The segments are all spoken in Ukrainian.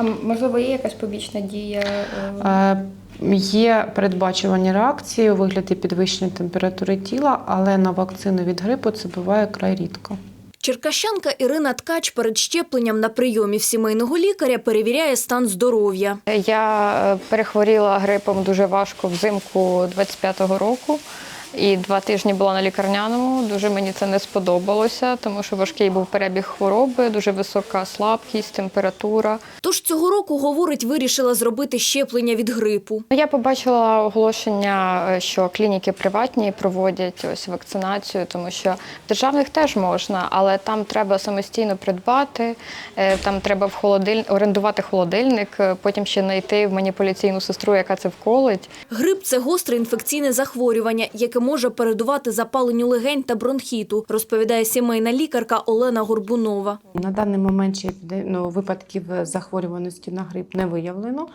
А можливо, є якась побічна дія? е, Е, Є передбачувані реакції у вигляді підвищення температури тіла, але на вакцину від грипу це буває край рідко. Черкащанка Ірина Ткач перед щепленням на прийомі в сімейного лікаря перевіряє стан здоров'я. Я е, перехворіла грипом дуже важко взимку 25-го року. І два тижні була на лікарняному. Дуже мені це не сподобалося, тому що важкий був перебіг хвороби, дуже висока слабкість, температура. Тож цього року, говорить, вирішила зробити щеплення від грипу. Я побачила оголошення, е, що клініки приватні проводять ось вакцинацію, тому що в державних теж можна, але там треба самостійно придбати, е, там треба в холодиль... орендувати холодильник, е, потім ще знайти маніпуляційну сестру, яка це вколить. Грип це гостре інфекційне захворювання, яке може передувати запаленню легень та бронхіту, розповідає сімейна лікарка Олена Горбунова. На даний момент ще ну, випадків захворюваності на грип не виявлено.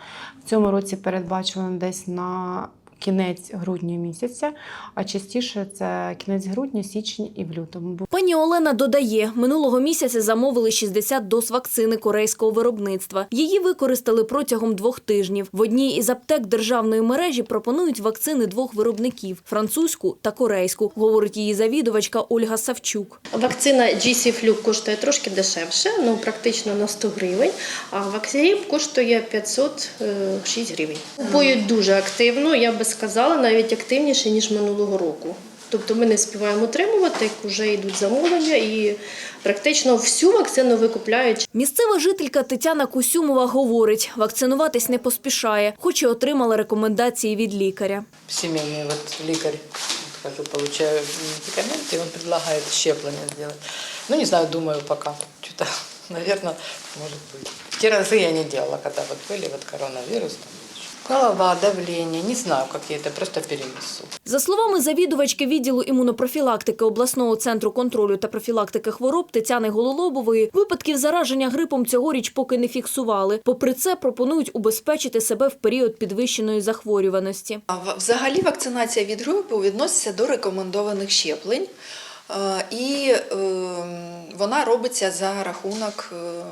В цьому році передбачено десь на кінець грудня місяця, а частіше це кінець грудня, січень і в лютому. Пані Олена додає, минулого місяця замовили 60 доз вакцини корейського виробництва. Її використали протягом двох тижнів. В одній із аптек державної мережі пропонують вакцини двох виробників французьку та корейську, говорить її завідувачка Ольга Савчук. Вакцина GC Flu коштує трошки дешевше, ну практично на 100 гривень, а Ваксіріп коштує 506 гривень. Купують дуже активно, я би сказала, навіть активніше, ніж минулого року. Тобто ми не співаємо отримувати, як вже йдуть замовлення, і практично всю вакцину викупляють Місцева жителька Тетяна Кусюмова говорить, вакцинуватись не поспішає, хоч і отримала рекомендації від лікаря. семейный вот лекарь, вот хожу, получаю медикаменты, и он предлагает щепление сделать. Ну, не знаю, думаю пока. Что-то, наверное, может быть. В те разы я не делала, когда вот были вот коронавирус. там, Голова, давление, не знаю, какие это, просто перенесу. За словами завідувачки відділу імунопрофілактики обласного центру контролю та профілактики хвороб Тетяни Гололобової, випадків зараження грипом цьогоріч поки не фіксували. Попри це, пропонують убезпечити себе в період підвищеної захворюваності. Взагалі вакцинація від грипу відноситься до рекомендованих щеплень, е, і е, вона робиться за рахунок е,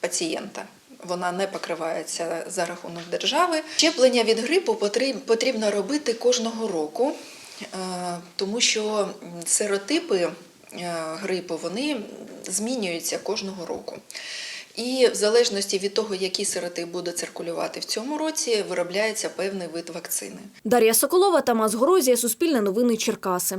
пацієнта. Вона не покривається за рахунок держави. Щеплення від грипу потріб- потрібно робити кожного року, е, тому що серотипи е, грипу вони змінюються кожного року. І в залежності від того, який серотип буде циркулювати в цьому році, виробляється певний вид вакцини. Дар'я Соколова, Тамас Горозія, Суспільне новини Черкаси.